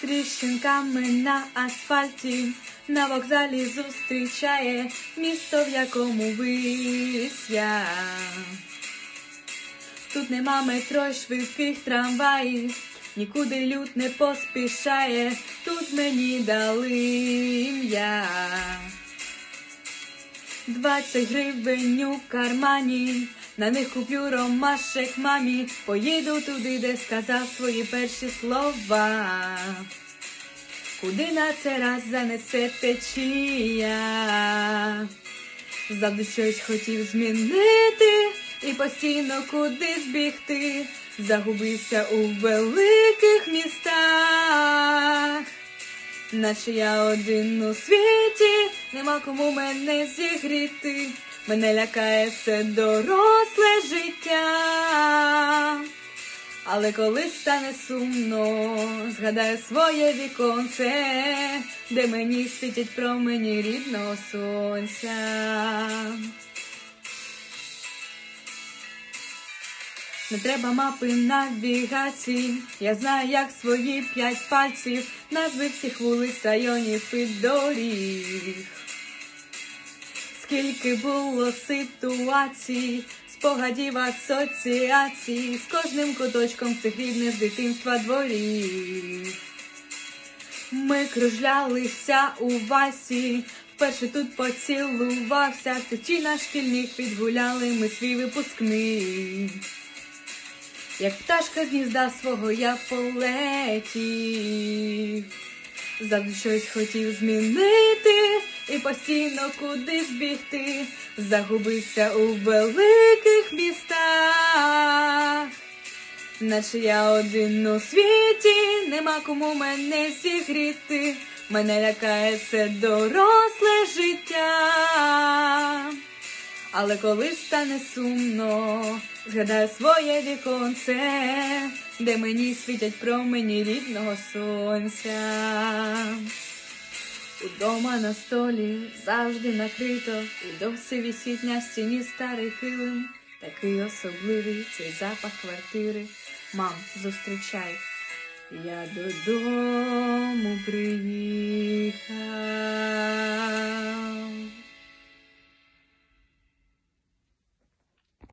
тріщинками на асфальті, на вокзалі зустрічає місто, в якому вись я. Тут нема метро швидких трамваїв, нікуди люд не поспішає, тут мені дали ім'я. Двадцять гривень у кармані, на них куплю ромашек мамі, поїду туди, де сказав свої перші слова. Куди на це раз занесе течія? Завжди щось хотів змінити і постійно кудись бігти, загубився у великих містах. Наче я один у світі, нема кому мене зігріти, мене лякає все доросле життя. Але коли стане сумно, згадаю своє віконце, де мені світять промені рідного сонця. Не треба мапи навігації, я знаю, як свої п'ять пальців, назви всіх вулиць, районів і доріг. Скільки було ситуацій, спогадів асоціацій, з кожним куточком цих рідних з дитинства дворів. Ми кружлялися у васі, вперше тут поцілувався, сечі на шкільних відгуляли ми свій випускний. Як пташка з гнізда свого я полетів, завжди щось хотів змінити і постійно кудись бігти, загубився у великих містах. Наче я один у світі, нема кому мене зігріти, мене лякає це доросле життя. Але коли стане сумно, згадаю своє віконце, де мені світять промені рідного сонця. Удома на столі завжди накрито, і досі висить на стіні старий килим. Такий особливий цей запах квартири. Мам, зустрічай, я додому приїхав.